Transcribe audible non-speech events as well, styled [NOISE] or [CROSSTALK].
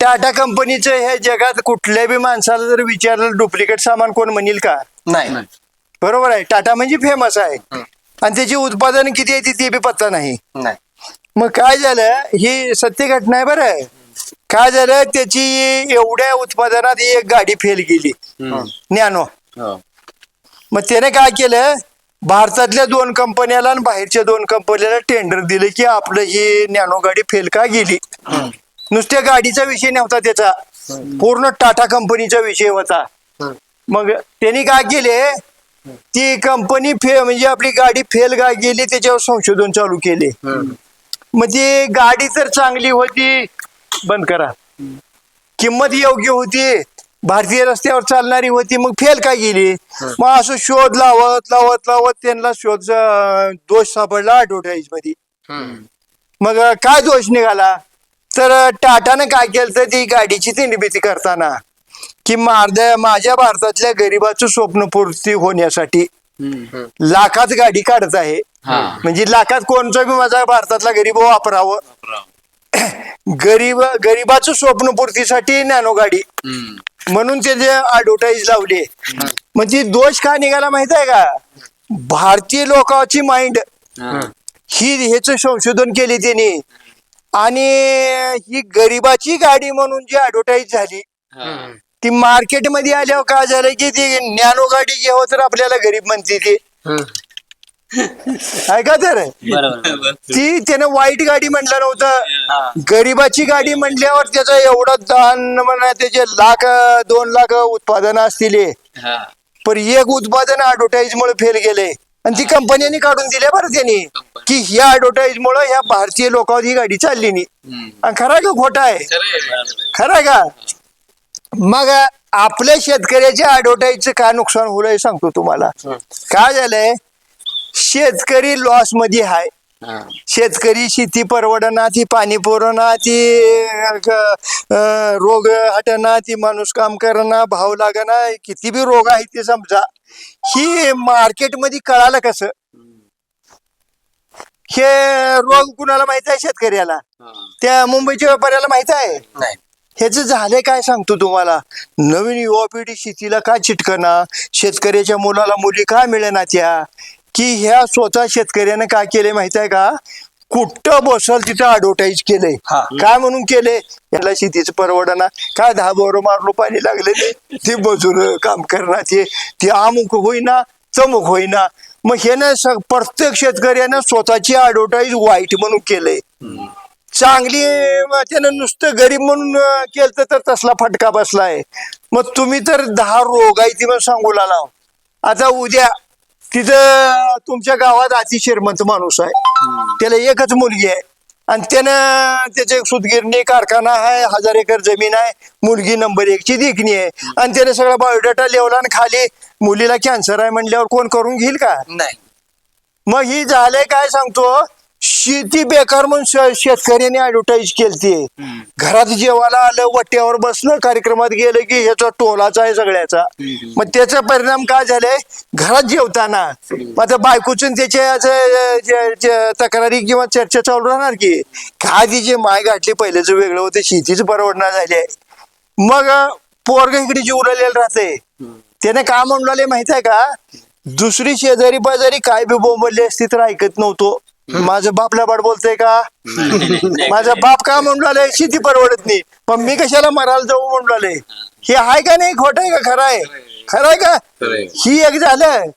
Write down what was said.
टाटा कंपनीचं हे जगात कुठल्या बी माणसाला जर विचारलं डुप्लिकेट सामान कोण म्हणेल का? नाही. बरोबर आहे. टाटा म्हणजे फेमस आहे. आणि त्याची उत्पादन किती आहे ते बी पत्ता नाही. नाही. मग काय झालं? ही सत्य घटना आहे बरं. काय झालं? त्याची एवढ्या उत्पादनात एक गाडी फेल गेली. नॅनो हो. मग त्याने काय केलं? भारतातल्या दोन कंपन्याला आणि बाहेरच्या दोन कंपन्याला टेंडर दिले की आपलं ही नॅनो गाडी फेल का गेली? नुसत्या गाडीचा विषय नव्हता त्याचा. पूर्ण टाटा कंपनीचा विषय होता. मग त्यांनी काय केले? ती कंपनी फे म्हणजे आपली गाडी फेल का गेली त्याच्यावर संशोधन चालू केले. मग ती गाडी तर चांगली होती बंद करा. किंमत योग्य होती भारतीय रस्त्यावर चालणारी होती मग फेल काय गेली? मग असं शोध लावत लावत लावत त्यांना शोध दोष सापडला ऍडव्हर्टाईजमध्ये मग काय दोष निघाला? तर टाटानं काय केलं तर ती गाडीची निर्मिती करताना. की माझ्या माझ्या भारतातल्या गरिबाचं स्वप्नपूर्ती होण्यासाठी लाखात गाडी काढत आहे. म्हणजे लाखात कोणचा बी माझा भारतातला गरीब वापरावं. गरीब गरिबाचं स्वप्नपूर्तीसाठी नॅनो गाडी. म्हणून त्याचे ऍडव्हर्टाईज लावले. मग ती दोष का निघाला माहीत आहे का? भारतीय लोकांची माइंड ही. ह्याच संशोधन केले त्यांनी. आणि ही गरिबाची गाडी म्हणून जी ऍडव्हर्टाईज झाली ती मार्केटमध्ये आल्यावर काय झालं की ती नॅनो गाडी जेव्हा तर आपल्याला गरीब म्हणते ती. ऐका तर? ती त्यानं वाईट गाडी म्हटलं नव्हतं. गरिबाची गाडी म्हटल्यावर त्याचं एवढं दान म्हणा त्याचे लाख दोन लाख उत्पादन असतील. पण एक उत्पादन ऍडव्हर्टाईज मुळे फेल गेले आणि ती कंपन्यांनी काढून दिले बरं त्यांनी. की ह्या ऍडव्हर्टाईज मुळे ह्या भारतीय लोकांवर ही गाडी चालली नाही. आणि खरा का खोटा आहे. खरं आहे का? मग आपल्या शेतकऱ्याच्या ऍडव्हर्टाईजचं काय नुकसान होईल हे सांगतो तुम्हाला. काय झालंय? शेतकरी लॉसमध्ये आहे हा. शेतकरी शेती परवडना ती पाणी पुरवणा ती रोग हटना ती माणूस काम करणा भाव लागना किती बी रोग आहे ते समजा. ही मार्केटमध्ये कळालं कसं? हे रोग कुणाला माहीत आहे शेतकऱ्याला? हा. त्या मुंबईच्या व्यापाऱ्याला माहीत आहे? नाही. ह्याच झालंय काय सांगतो तुम्हाला? नवीन युवा पिढी शेतीला का चिटकना शेतकऱ्याच्या मुलाला मुली का मिळेना त्या? की ह्या स्वतः शेतकऱ्यानं काय केलंय माहीत आहे का? कुठं बसल तिथं ऍडव्हर्टाईज केलंय? हा. काय म्हणून केले याला शेतीचं परवडना. काय दहा बोर मारलो पाणी लागले ते मजूर काम करणार ते ते अमुक होईना चमुक होईना. मग हे ना स- प्रत्येक शेतकऱ्यानं स्वतःची ऍडव्हर्टाईज वाईट म्हणून केलंय. चांगली अं, त्यानं नुसतं गरीब म्हणून अं, केलं तर तसला फटका बसलाय. मग तुम्ही तर दहा रोग आहे ती म्हणून सांगू लागला. आता उद्या तिथं तुमच्या गावात अति श्रीमंत माणूस आहे. त्याला एकच मुलगी आहे. आणि त्यानं त्याचे सुतगिरणी कारखाना आहे हजार एकर जमीन आहे मुलगी नंबर एकची देखणी आहे. आणि त्याने सगळा बायोडाटा लिवला आणि खाली मुलीला कॅन्सर आहे म्हणल्यावर कोण करून घेईल का? नाही. मग ही झालंय काय सांगतो? शेती बेकार म्हणून श- शेतकऱ्याने ऍडव्हर्टाईज केलती. घरात जेवायला आलं वट्यावर बसलं कार्यक्रमात गेलं की ह्याचा टोलाचा आहे सगळ्याचा. मग त्याचा परिणाम काय झालाय? घरात जेवताना. मग आता बायकोचं त्याच्या असं, जे- जे- तक्रारी किंवा चर्चा चालू राहणार की काय ती जे माय गाठली पहिल्याच वेगळं होतं शेतीच परवडणार झाली मग पोरग इकडे जीव उरलेलं राहते त्याने काय म्हणून राहिले माहीत आहे का? दुसरी शेजारी पाजारी काय बी बोंबलली असती तर ऐकत नव्हतो. माझं बापला बाड बोलतोय का? [LAUGHS] माझा बाप का म्हणून राहिले? शेती परवडत नाही. पण मी कशाला मरायला जाऊ म्हणून राहिले? हे आहे का नाही? खोट आहे का? खरं आहे? खरं आहे का. ही एक झालं.